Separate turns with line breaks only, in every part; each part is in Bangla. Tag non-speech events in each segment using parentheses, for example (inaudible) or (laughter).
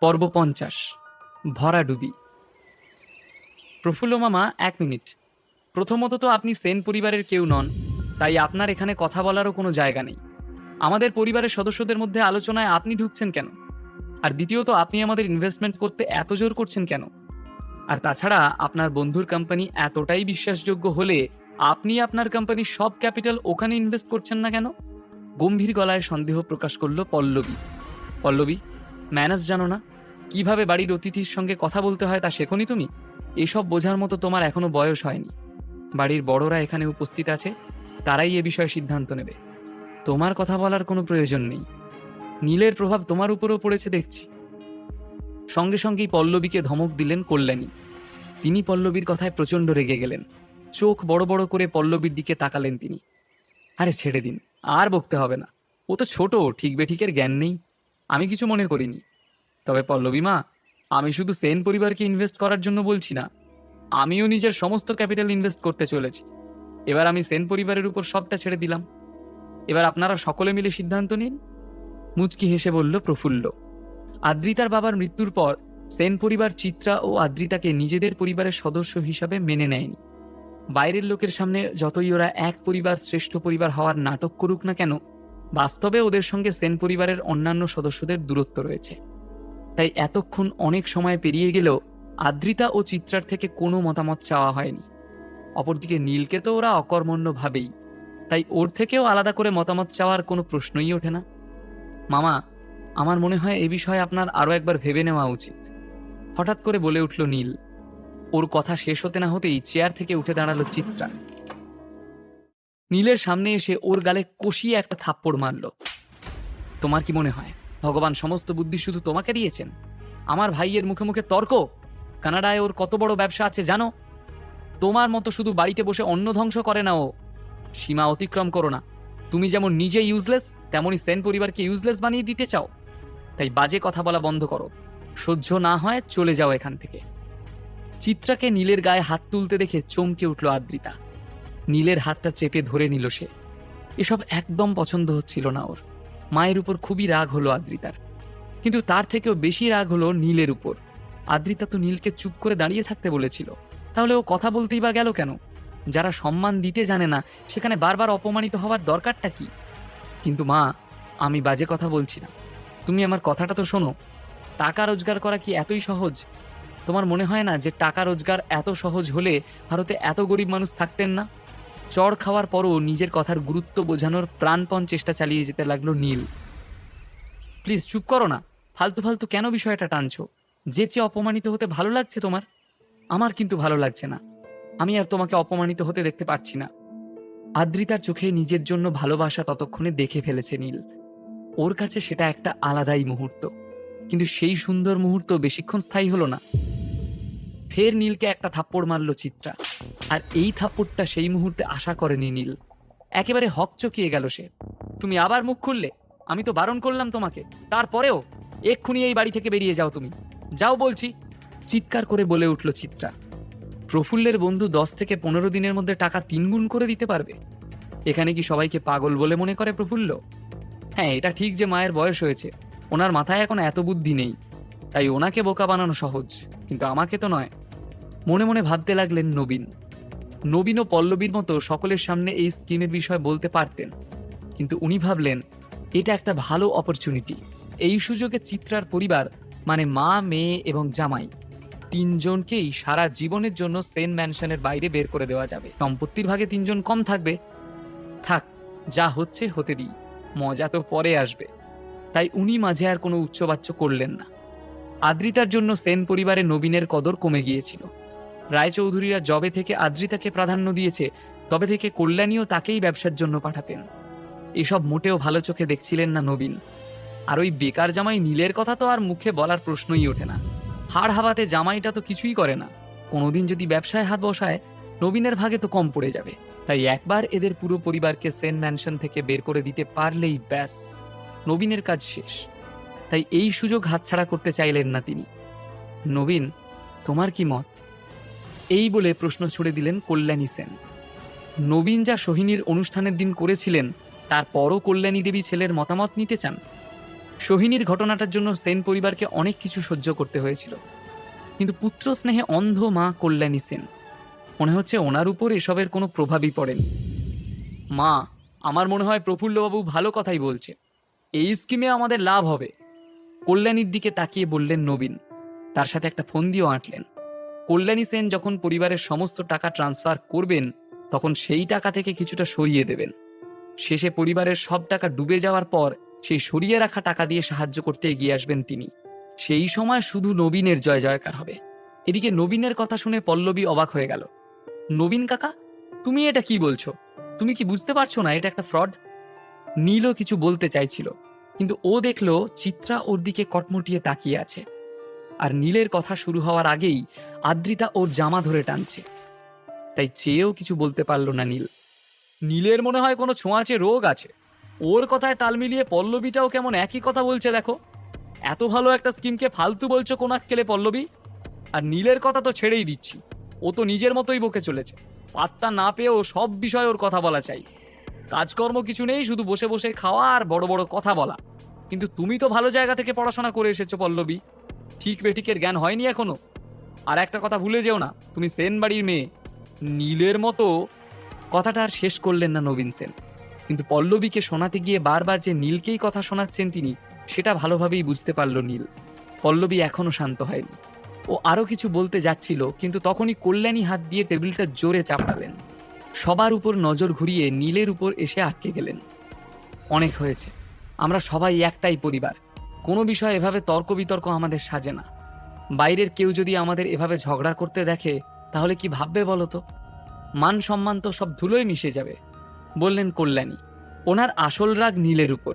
পর্ব পঞ্চাশ, ভরাডুবি। প্রফুল্ল মামা, এক মিনিট। প্রথমত তো আপনি সেন পরিবারের কেউ নন, তাই আপনার এখানে কথা বলারও কোনো জায়গা নেই। আমাদের পরিবারের সদস্যদের মধ্যে আলোচনায় আপনি ঢুকছেন কেন? আর দ্বিতীয়ত, আপনি আমাদের ইনভেস্টমেন্ট করতে এত জোর করছেন কেন? আর তাছাড়া, আপনার বন্ধুর কোম্পানি এতটাই বিশ্বাসযোগ্য হলে আপনি আপনার কোম্পানির সব ক্যাপিটাল ওখানে ইনভেস্ট করছেন না কেন? গম্ভীর গলায় সন্দেহ প্রকাশ করল পল্লবী। পল্লবী ম্যানেজ জানো না? কীভাবে বাড়ির অতিথির সঙ্গে কথা বলতে হয় তা শেখনি তুমি? এসব বোঝার মতো তোমার এখনও বয়স হয়নি। বাড়ির বড়রা এখানে উপস্থিত আছে, তারাই এ বিষয়ে সিদ্ধান্ত নেবে। তোমার কথা বলার কোনো প্রয়োজন নেই। নীলের প্রভাব তোমার উপরও পড়েছে দেখছি। সঙ্গে সঙ্গেই পল্লবীকে ধমক দিলেন কল্যাণী। তিনি পল্লবীর কথায় প্রচণ্ড রেগে গেলেন। চোখ বড় বড় করে পল্লবীর দিকে তাকালেন তিনি। আরে ছেড়ে দিন, আর বকতে হবে না। ও তো ছোট ঠিক বেঠিকের জ্ঞান নেই। আমি কিছু মনে করিনি। তবে পল্লবী মা, আমি শুধু সেন পরিবারকে ইনভেস্ট করার জন্য বলছি না, আমিও নিজের সমস্ত ক্যাপিটাল ইনভেস্ট করতে চলেছি। এবার আমি সেন পরিবারের উপর সবটা ছেড়ে দিলাম। এবার আপনারা সকলে মিলে সিদ্ধান্ত নিন। মুচকি হেসে বলল প্রফুল্ল। আদ্রিতার বাবার মৃত্যুর পর সেন পরিবার চিত্রা ও আদ্রিতাকে নিজেদের পরিবারের সদস্য হিসাবে মেনে নেয়নি। বাইরের লোকের সামনে যতই ওরা এক পরিবার শ্রেষ্ঠ পরিবার হওয়ার নাটক করুক না কেন, বাস্তবে ওদের সঙ্গে সেন পরিবারের অন্যান্য সদস্যদের দূরত্ব রয়েছে। তাই এতক্ষণ অনেক সময় পেরিয়ে গেলেও আদ্রিতা ও চিত্রার থেকে কোনো মতামত চাওয়া হয়নি। অপরদিকে নীলকে তো ওরা অকর্মণ্য ভাবেই। তাই ওর থেকেও আলাদা করে মতামত চাওয়ার কোনো প্রশ্নই ওঠে না। মামা, আমার মনে হয় এ বিষয়ে আপনার আরও একবার ভেবে নেওয়া উচিত। হঠাৎ করে বলে উঠল নীল। ওর কথা শেষ হতে না হতেই চেয়ার থেকে উঠে দাঁড়াল চিত্রা। নীলের সামনে এসে ওর গালে কষিয়ে একটা থাপ্পড় মারল। তোমার কি মনে হয়? ভগবান সমস্ত বুদ্ধি শুধু তোমাকে দিয়েছেন। আমার ভাইয়ের মুখে মুখে তর্ক? কানাডায় ওর কত বড় ব্যবসা আছে জানো? তোমার মতো শুধু বাড়িতে বসে অন্ন ধ্বংস করে না ও। সীমা অতিক্রম করো না। তুমি যেমন নিজে ইউজলেস তেমনই সেন পরিবারকে ইউজলেস বানিয়ে দিতে চাও। তাই বাজে কথা বলা বন্ধ করো। সহ্য না হয় চলে যাও এখান থেকে। চিত্রাকে নীলের গায়ে হাত তুলতে দেখে চমকে উঠল আদ্রিতা। নীলের হাতটা চেপে ধরে নিল সে। এসব একদম পছন্দ হচ্ছিল না ওর। মায়ের উপর খুবই রাগ হলো আদ্রিতার। কিন্তু তার থেকেও বেশি রাগ হলো নীলের উপর। আদ্রিতা তো নীলকে চুপ করে দাঁড়িয়ে থাকতে বলেছিল। তাহলে ও কথা বলতেই বা গেল কেন? যারা সম্মান দিতে জানে না, সেখানে বারবার অপমানিত হওয়ার দরকারটা কি? কিন্তু মা, আমি বাজে কথা বলছি না। তুমি আমার কথাটা তো শোনো। টাকা রোজগার করা কি এতই সহজ? তোমার মনে হয় না যে টাকা রোজগার এত সহজ হলে ভারতে এত গরিব মানুষ থাকতেন না? চড় খাওয়ার পরও নিজের কথার গুরুত্ব বোঝানোর প্রাণপণ চেষ্টা চালিয়ে যেতে লাগল নীল। প্লিজ চুপ করো না। ফালতু ফালতু কেন বিষয়টা টানছো? যে চেয়ে অপমানিত হতে ভালো লাগছে তোমার? আমার কিন্তু ভালো লাগছে না। আমি আর তোমাকে অপমানিত হতে দেখতে পারছি না। আদ্রিতার চোখে নিজের জন্য ভালোবাসা ততক্ষণে দেখে ফেলেছে নীল। ওর কাছে সেটা একটা আলাদাই মুহূর্ত। কিন্তু সেই সুন্দর মুহূর্ত বেশিক্ষণ স্থায়ী হলো না। ফের নীলকে একটা থাপ্পড় মারল চিত্রা। আর এই থাপ্পড়টা সেই মুহূর্তে আশা করেনি নীল। একেবারে হক চকিয়ে গেল সে। তুমি আবার মুখ খুললে, আমি তো বারণ করলাম তোমাকে। তারপরেও, এক্ষুনি এই বাড়ি থেকে বেরিয়ে যাও তুমি। যাও বলছি। চিৎকার করে বলে উঠল চিত্রা। প্রফুল্লের বন্ধু দশ থেকে পনেরো দিনের মধ্যে টাকা তিনগুণ করে দিতে পারবে? এখানে কি সবাইকে পাগল বলে মনে করে প্রফুল্ল? হ্যাঁ এটা ঠিক যে মায়ের বয়স হয়েছে। ওনার মাথায় এখন এত বুদ্ধি নেই। তাই ওনাকে বোকা বানানো সহজ, কিন্তু আমাকে তো নয়। মনে মনে ভাবতে লাগলেন নবীন। নবীন ও পল্লবীর মতো সকলের সামনে এই স্কিমের বিষয়ে বলতে পারতেন। কিন্তু উনি ভাবলেন, এটা একটা ভালো অপরচুনিটি এই সুযোগে চিত্রার পরিবার মানে মা, মেয়ে এবং জামাই, তিনজনকেই সারা জীবনের জন্য সেন ম্যানশনের বাইরে বের করে দেওয়া যাবে। সম্পত্তির ভাগে তিনজন কম থাকবে। থাক, যা হচ্ছে হতে দিই। মজা তো পরে আসবে। তাই উনি মাঝে আর কোনো উচ্চবাচ্য করলেন না। আদ্রিতার জন্য সেন পরিবারে নবীনের কদর কমে গিয়েছিল। রায়চৌধুরীরা জবে থেকে আদ্রিতাকে প্রাধান্য দিয়েছে, তবে থেকে কল্যাণীও তাকেই ব্যবসার জন্য পাঠাতেন। এসব মোটেও ভালো চোখে দেখছিলেন না নবীন। আর ওই বেকার জামাই নীলের কথা তো আর মুখে বলার প্রশ্নই ওঠে না। হাড় হাওয়াতে জামাইটা তো কিছুই করে না। কোনোদিন যদি ব্যবসায় হাত বসায়, নবীনের ভাগে তো কম পড়ে যাবে। তাই একবার এদের পুরো পরিবারকে সেন ম্যানশন থেকে বের করে দিতে পারলেই ব্যাস। নবীনের কাজ শেষ। তাই এই সুযোগ হাতছাড়া করতে চাইলেন না তিনি। নবীন, তোমার কি মত? এই বলে প্রশ্ন ছুড়ে দিলেন কল্যাণী সেন। নবীন যা সোহিনীর অনুষ্ঠানের দিন করেছিলেন তারপরও কল্যাণী দেবী ছেলের মতামত নিতে চান? সোহিনীর ঘটনাটার জন্য সেন পরিবারকে অনেক কিছু সহ্য করতে হয়েছিল। কিন্তু পুত্র স্নেহে অন্ধ মা কল্যাণী সেন। মনে হচ্ছে ওনার উপর এসবের কোনো প্রভাবই পড়েনি। মা, আমার মনে হয় প্রফুল্লবাবু ভালো কথাই বলছে এই স্কিমে আমাদের লাভ হবে। কল্যাণীর দিকে তাকিয়ে বললেন নবীন। তার সাথে একটা ফোন দিয়েও আঁটলেন। কল্যাণী সেন যখন পরিবারের সমস্ত টাকা ট্রান্সফার করবেন, তখন সেই টাকা থেকে কিছুটা সরিয়ে দেবেন। শেষে পরিবারের সব টাকা ডুবে যাওয়ার পর সেই সরিয়ে রাখা টাকা দিয়ে সাহায্য করতে এগিয়ে আসবেন তিনি। সেই সময় শুধু নবীনের জয় জয়কার হবে। এদিকে নবীনের কথা শুনে পল্লবী অবাক হয়ে গেল। নবীন কাকা, তুমি এটা কি বলছো? তুমি কি বুঝতে পারছ না এটা একটা ফ্রড? নীলও কিছু বলতে চাইছিল, কিন্তু ও দেখল চিত্রা ওর দিকে কটমটিয়ে তাকিয়ে আছে। আর নীলের কথা শুরু হওয়ার আগেই আদ্রিতা ওর জামা ধরে টানছে। তাই চেয়েও কিছু বলতে পারল না নীল। নীলের মনে হয় কোনো ছোঁয়াচে রোগ আছে। ওর কথায় তাল মিলিয়ে পল্লবীটাও কেমন একই কথা বলছে দেখো। এত ভালো একটা স্কিমকে ফালতু বলছো কোনাক্কেলে পল্লবী? আর নীলের কথা তো ছেড়েই দিচ্ছি। ও তো নিজের মতোই বকে চলেছে। পাত্তা না পেয়েও সব বিষয় ওর কথা বলা চাই। কাজকর্ম কিছু নেই, শুধু বসে বসে খাওয়া আর বড় বড় কথা বলা। কিন্তু তুমি তো ভালো জায়গা থেকে পড়াশোনা করে এসেছ পল্লবী। ঠিক বেঠিকের জ্ঞান হয়নি এখনও। আর একটা কথা ভুলে যেও না, তুমি সেন বাড়ির মেয়ে। নীলের মতো কথাটা আর শেষ করলেন না নবীন সেন। কিন্তু পল্লবীকে শোনাতে গিয়ে বারবার যে নীলকেই কথা শোনাচ্ছেন তিনি, সেটা ভালোভাবেই বুঝতে পারল নীল। পল্লবী এখনও শান্ত হয়নি। ও আরও কিছু বলতে যাচ্ছিল, কিন্তু তখনই কল্যাণী হাত দিয়ে টেবিলটা জোরে চাপড়ালেন। সবার উপর নজর ঘুরিয়ে নীলের উপর এসে আটকে গেলেন। অনেক হয়েছে। আমরা সবাই একটাই পরিবার। কোনো বিষয় এভাবে তর্ক বিতর্ক আমাদের সাজে না। বাইরের কেউ যদি আমাদের এভাবে ঝগড়া করতে দেখে, তাহলে কি ভাববে বলো তো? মান সম্মান তো সব ধুলোয় মিশে যাবে। বললেন কল্যাণী। ওনার আসল রাগ নীলের উপর।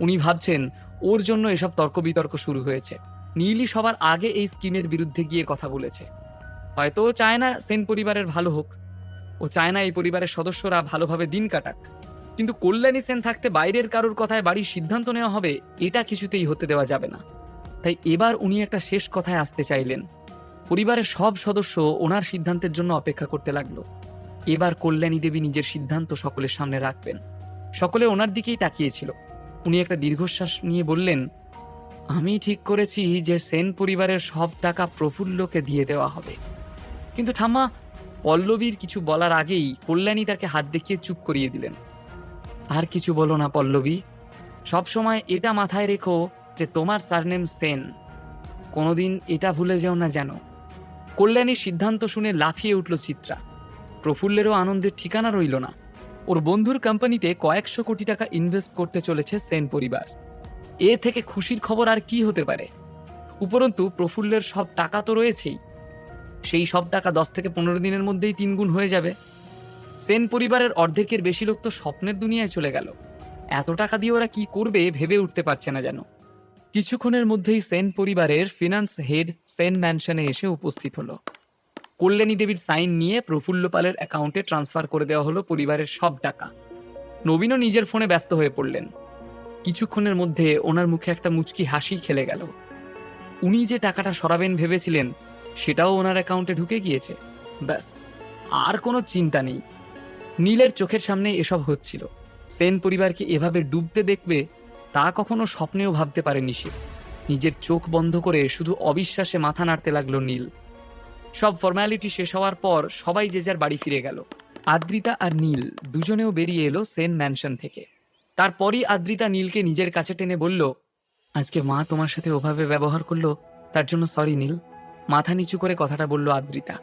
উনি ভাবছেন, ওর জন্য এসব তর্ক বিতর্ক শুরু হয়েছে। নীলই সবার আগে এই স্কিমের বিরুদ্ধে গিয়ে কথা বলেছে। হয়তো ও চায় না সেন পরিবারের ভালো হোক। ও চায় না এই পরিবারের সদস্যরা ভালোভাবে দিন কাটাক। কিন্তু কল্যাণী সেন থাকতে বাইরের কারোর কথায় বাড়ির সিদ্ধান্ত নেওয়া হবে, এটা কিছুতেই হতে দেওয়া যাবে না। তাই এবার উনি একটা শেষ কথায় আসতে চাইলেন। পরিবারের সব সদস্য ওনার সিদ্ধান্তের জন্য অপেক্ষা করতে লাগল। এবার কল্যাণী দেবী নিজের সিদ্ধান্ত সকলের সামনে রাখবেন। সকলে ওনার দিকেই তাকিয়েছিল। উনি একটা দীর্ঘশ্বাস নিয়ে বললেন, আমি ঠিক করেছি যে সেন পরিবারের সব টাকা প্রফুল্লকে দিয়ে দেওয়া হবে। কিন্তু ঠাম্মা, পল্লবীর কিছু বলার আগেই কল্যাণী তাকে হাত দেখিয়ে চুপ করিয়ে দিলেন। আর কিছু বলো না পল্লবী, সবসময় এটা মাথায় রেখো যে তোমার সারনেম সেন। কোনোদিন এটা ভুলে যেও না যেন। কল্যাণীর সিদ্ধান্ত শুনে লাফিয়ে উঠল চিত্রা। প্রফুল্লেরও আনন্দের ঠিকানা রইল না। ওর বন্ধুর কোম্পানিতে কয়েকশো কোটি টাকা ইনভেস্ট করতে চলেছে সেন পরিবার। এ থেকে খুশির খবর আর কি হতে পারে? উপরন্তু, প্রফুল্লের সব টাকা তো রয়েছেই। সেই সব টাকা দশ থেকে পনেরো দিনের মধ্যেই তিনগুণ হয়ে যাবে। সেন পরিবারের অর্ধেকের বেশি লোক তো স্বপ্নের দুনিয়ায় চলে গেল। এত টাকা দিয়ে ওরা কি করবে ভেবে উঠতে পারছে না যেন। কিছুক্ষণের মধ্যেই সেন পরিবারের ফিনান্স হেড সেন ম্যানশনে এসে উপস্থিত হলো। কল্যাণী দেবীর সাইন নিয়ে প্রফুল্ল পালের অ্যাকাউন্টে ট্রান্সফার করে দেওয়া হলো পরিবারের সব টাকা। নবীনও নিজের ফোনে ব্যস্ত হয়ে পড়লেন। কিছুক্ষণের মধ্যে ওনার মুখে একটা মুচকি হাসি খেলে গেল। উনি যে টাকাটা সরাবেন ভেবেছিলেন, সেটাও ওনার অ্যাকাউন্টে ঢুকে গিয়েছে। ব্যাস, আর কোনো চিন্তা নেই। নীলের চোখের সামনে এসব হচ্ছিল। সেন পরিবারকে এভাবে ডুবতে দেখবে তা কখনো স্বপ্নেও ভাবতে পারেনি সে। নিজের চোখ বন্ধ করে শুধু অবিশ্বাসে মাথা নাড়তে লাগল নীল। সব ফর্মালিটি শেষ হওয়ার পর সবাই যে যার বাড়ি ফিরে গেল। আদ্রিতা আর নীল দুজনেও বেরিয়ে এলো সেন ম্যানশন থেকে। তারপরই আদ্রিতা নীলকে নিজের কাছে টেনে বলল, আজকে মা তোমার সাথে ওভাবে ব্যবহার করল, তার জন্য সরি নীল। মাথা নিচু করে কথাটা বলল আদ্রিতা।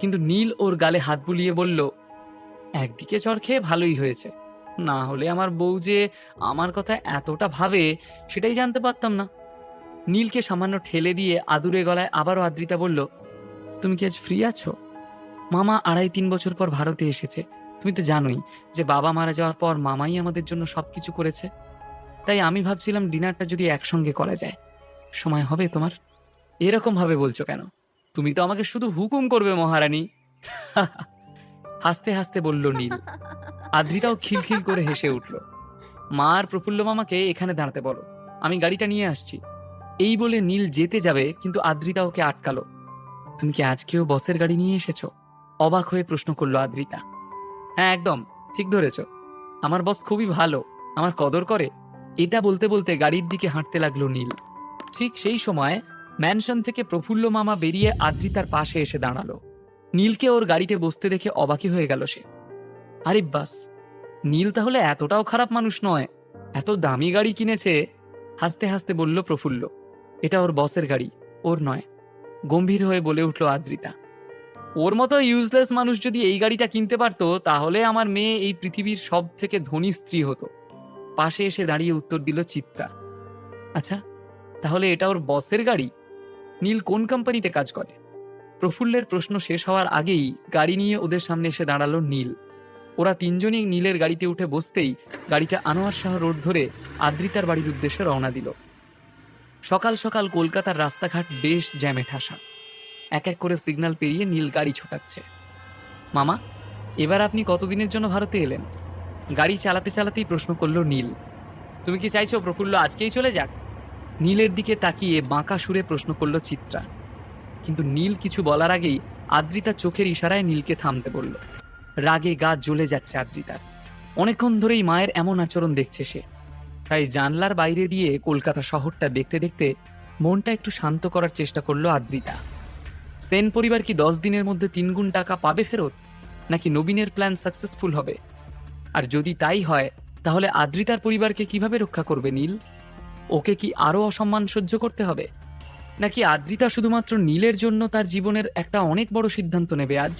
কিন্তু নীল ওর গালে হাত বুলিয়ে বলল, একদিকে চর খেয়ে ভালোই হয়েছে। না হলে আমার বউ যে আমার কথা এতটা ভাবে, সেটাই জানতে পারতাম না। নীলকে সামান্য ঠেলে দিয়ে আদুরে গলায় আবারও আদ্রিতা বলল, তুমি কি আজ ফ্রি আছো? মামা আড়াই তিন বছর পর ভারতে এসেছে। তুমি তো জানোই যে বাবা মারা যাওয়ার পর মামাই আমাদের জন্য সবকিছু করেছে। তাই আমি ভাবছিলাম ডিনারটা যদি একসঙ্গে করা যায়। সময় হবে তোমার? এরকম ভাবে বলছো কেন? তুমি তো আমাকে শুধু হুকুম করবে মহারানী। (laughs) হাসতে হাসতে বলল নীল। আদ্রিতাও খিলখিল করে হেসে উঠল। মা আর প্রফুল্ল মামাকে এখানে দাঁড়াতে বলো। আমি গাড়িটা নিয়ে আসছি। এই বলে নীল যেতে যাবে, কিন্তু আদ্রিতা ওকে আটকালো। তুমি কি আজকেও বসের গাড়ি নিয়ে এসেছ? অবাক হয়ে প্রশ্ন করল আদ্রিতা। হ্যাঁ একদম। ঠিক ধরেছ। আমার বস খুবই ভালো। আমার কদর করে। এটা বলতে বলতে গাড়ির দিকে হাঁটতে লাগল নীল। ঠিক সেই সময় ম্যানশন থেকে প্রফুল্ল মামা বেরিয়ে আদ্রিতার পাশে এসে দাঁড়াল। নীলকে ওর গাড়িতে বসতে দেখে অবাকি হয়ে গেল সে। আরে বাস, নীল তাহলে এতটাও খারাপ মানুষ নয়। এত দামি গাড়ি কিনেছে। হাসতে হাসতে বলল প্রফুল্ল, এটা ওর বসের গাড়ি, ওর নয়। গম্ভীর হয়ে বলে উঠল আদ্রিতা, ওর মতো ইউজলেস মানুষ যদি এই গাড়িটা কিনতে পারতো, তাহলে আমার মেয়ে এই পৃথিবীর সব থেকে ধনী স্ত্রী হতো। পাশে এসে দাঁড়িয়ে উত্তর দিল চিত্রা আচ্ছা তাহলে এটা ওর বসের গাড়ি? নীল কোন কোম্পানিতে কাজ করে? প্রফুল্লের প্রশ্ন শেষ হওয়ার আগেই গাড়ি নিয়ে ওদের সামনে এসে দাঁড়াল নীল। ওরা তিনজনই নীলের গাড়িতে উঠে বসতেই গাড়িটা আনোয়ার শাহ রোড ধরে আদ্রিতার বাড়ির উদ্দেশ্যে রওনা দিল। সকাল সকাল কলকাতার রাস্তাঘাট বেশ জ্যামে ঠাসা এক এক করে সিগন্যাল পেরিয়ে নীল গাড়ি ছোটাচ্ছে। মামা, এবার আপনি কতদিনের জন্য ভারতে এলেন? গাড়ি চালাতে চালাতেই প্রশ্ন করল নীল। তুমি কি চাইছো প্রফুল্ল আজকেই চলে যাক? নীলের দিকে তাকিয়ে বাঁকা সুরে প্রশ্ন করল চিত্রা। কিন্তু নীল কিছু বলার আগেই আদ্রিতা চোখের ইশারায় নীলকে থামতে বলল। রাগে গা জ্বলে যাচ্ছে আদ্রিতার অনেকক্ষণ ধরেই মায়ের এমন আচরণ দেখছে সে। তাই জানলার বাইরে দিয়ে কলকাতা শহরটা দেখতে দেখতে মনটা একটু শান্ত করার চেষ্টা করল আদ্রিতা। সেন পরিবার কি দশ দিনের মধ্যে তিনগুণ টাকা পাবে ফেরত? নাকি নবীনের প্ল্যান সাকসেসফুল হবে? আর যদি তাই হয়, তাহলে আদ্রিতার পরিবারকে কীভাবে রক্ষা করবে নীল? ওকে কি আরও অসম্মান সহ্য করতে হবে? নাকি আদ্রিতা শুধুমাত্র নীলের জন্য তার জীবনের একটা অনেক বড় সিদ্ধান্ত নেবে আজ?